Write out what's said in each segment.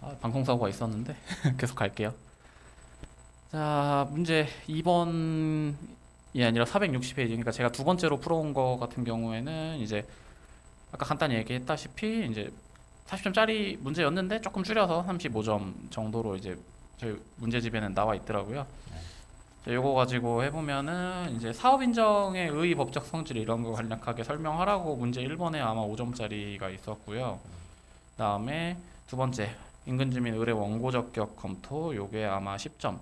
아, 방송 사고가 있었는데 계속 갈게요. 자 문제 2번이 아니라 460페이지 그러니까 제가 두 번째로 풀어온 거 같은 경우에는 이제 아까 간단히 얘기했다시피 이제 40점짜리 문제였는데 조금 줄여서 35점 정도로 이제 저희 문제집에는 나와 있더라고요. 자, 요거 가지고 해보면은 이제 사업 인정의 의의 법적 성질 이런 거 간략하게 설명하라고 문제 1번에 아마 5점짜리가 있었고요. 그다음에 두 번째 인근 주민 의뢰 원고 적격 검토 요게 아마 10점.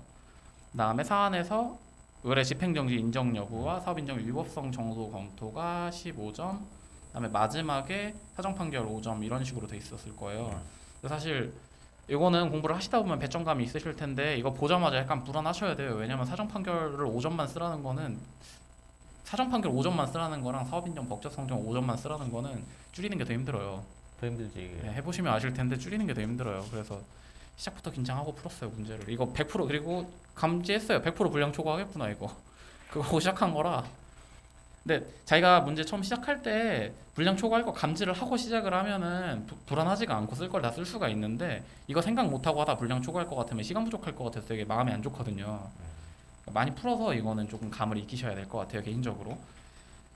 그다음에 사안에서 의뢰 집행정지 인정 여부와 사업 인정 위법성 정도 검토가 15점. 그다음에 마지막에 사정 판결 5점 이런 식으로 돼 있었을 거예요. 근데 사실 이거는 공부를 하시다 보면 배점감이 있으실 텐데 이거 보자마자 약간 불안하셔야 돼요. 왜냐면 사정 판결을 5점만 쓰라는 거는 사정 판결 5점만 쓰라는 거랑 사업 인정 법적 성정 5점만 쓰라는 거는 줄이는 게 더 힘들어요. 더 힘들지. 네, 해보시면 아실 텐데 줄이는 게 더 힘들어요. 그래서 시작부터 긴장하고 풀었어요 문제를. 이거 100% 그리고 감지했어요. 100% 불량 초과하겠구나 이거. 그거 시작한 거라. 근데 자기가 문제 처음 시작할 때 불량 초과할 거 감지를 하고 시작을 하면은 부- 불안하지가 않고 쓸 걸 다 쓸 수가 있는데 이거 생각 못 하고 하다 불량 초과할 것 같으면 시간 부족할 것 같아서 되게 마음이 안 좋거든요. 그러니까 많이 풀어서 이거는 조금 감을 익히셔야 될 것 같아요 개인적으로.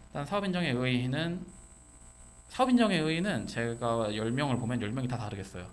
일단 사업 인정의 의의는 사업 인정의 의의는 제가 10명을 보면 10명이 다 다르겠어요.